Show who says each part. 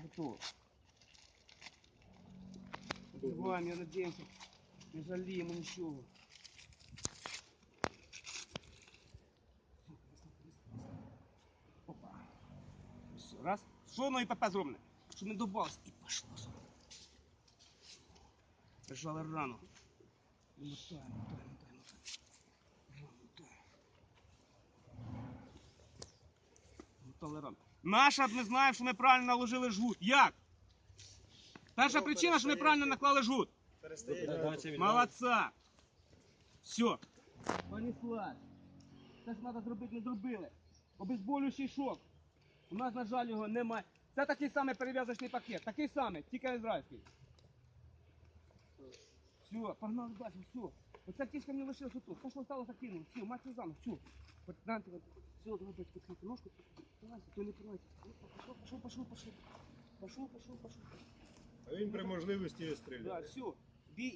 Speaker 1: Готово. Вами, я надеемся, не жалеем ничего. Опа. Все, раз. Що воно і ПП зроблене? Щоб не добавилось. І пошло. Прижали рану. І мотаємо, мотаємо, мотаємо, мотаємо. Рану. Наша ми знаємо, що ми правильно наложили жгут. Як? Перша причина, що ми правильно наклали жгут. Молодца. Все. Понеслась. Те, що треба зробити, не зробили. Обезболюючий шок. У нас, на жаль, його немає. Це такий самий перев'язочний пакет. Такий самий, тільки ізраїльський. Все, погнали далі, все. Оця кішка мені лишилась тут. Що стало, закинули. Все, мать замок, все. Все, підхилити ножку. Давайся, не. Пошел, пошел, пошел, пошел. Пошел, пошел, пошел.
Speaker 2: А він при можливості
Speaker 1: Да,
Speaker 2: Так,
Speaker 1: все.